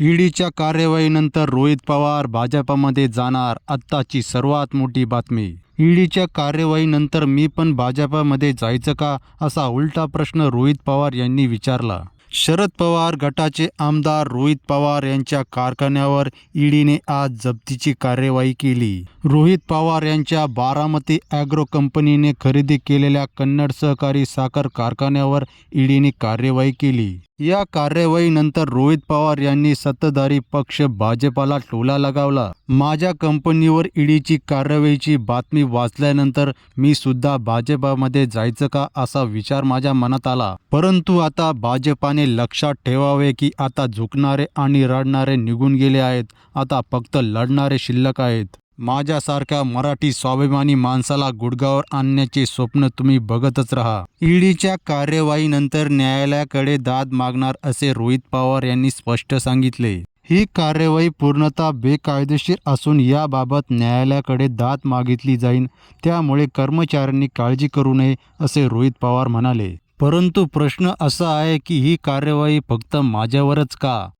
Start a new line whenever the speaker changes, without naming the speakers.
ईडीच्या कार्यवाहीनंतर रोहित पवार भाजपामध्ये जाणार आत्ताची सर्वात मोठी बातमी. ईडीच्या कार्यवाहीनंतर मी पण भाजपामध्ये जायचं का असा उलटा प्रश्न रोहित पवार यांनी विचारला. शरद पवार गटाचे आमदार रोहित पवार यांच्या कारखान्यावर ईडीने आज जप्तीची कार्यवाही केली. रोहित पवार यांच्या बारामती ॲग्रो कंपनीने खरेदी केलेल्या कन्नड सहकारी साखर कारखान्यावर ईडीने कार्यवाही केली. या कार्यवाहीनंतर रोहित पवार यांनी सत्ताधारी पक्ष भाजपाला टोला लगावला. माझ्या कंपनीवर ईडीची कार्यवाहीची बातमी वाचल्यानंतर मी सुद्धा भाजपामध्ये जायचं का असा विचार माझ्या मनात आला. परंतु आता भाजपाने लक्षात ठेवावे की आता झुकणारे आणि रडणारे निघून गेले आहेत. आता फक्त लढणारे शिल्लक आहेत. माझ्यासारख्या मराठी स्वाभिमानी माणसाला गुडगावर आणण्याचे स्वप्न तुम्ही बघतच राहा. ईडीच्या कार्यवाहीनंतर न्यायालयाकडे दाद मागणार असे रोहित पवार यांनी स्पष्ट सांगितले. ही कार्यवाही पूर्णतः बेकायदेशीर असून याबाबत न्यायालयाकडे दाद मागितली जाईल त्यामुळे कर्मचाऱ्यांनी काळजी करू नये असे रोहित पवार म्हणाले. परंतु प्रश्न असा आहे की ही कार्यवाही फक्त माझ्यावरच का?